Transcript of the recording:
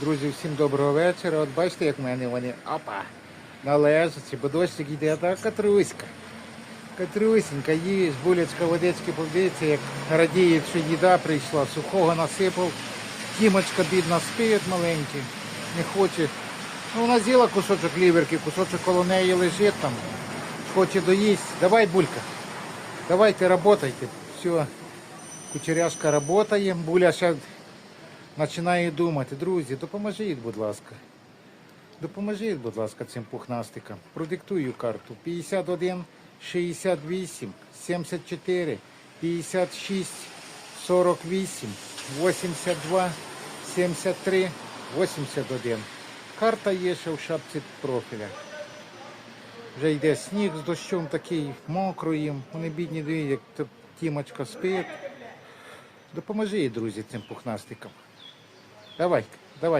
Друзі, всім доброго вечора. От бачите, як в мене вони опа, належаться, бо дощик йде, та катруська. Катрусенька, їж, булечка, водички повдиться, як радіє, що їда прийшла, сухого насипав. Тімочка бідна спить маленький, не хоче. Ну, вона з'їла кусочок ліверки, кусочок коло неї лежить там, хоче доїсть. Давай, булька, давайте, работайте. Все, кучеряшка работає, буля ще починає думати. Друзі, допоможіть, будь ласка. Допоможіть, будь ласка, цим пухнастикам. Продиктую карту 51 68 74 56 48 82 73 81. Карта є ще в шапці профіля. Вже йде сніг з дощом такий, мокро їм. Вони бідні диві, як тімочка спить. Допоможи, друзі, цим пухнастикам. Давай, давай.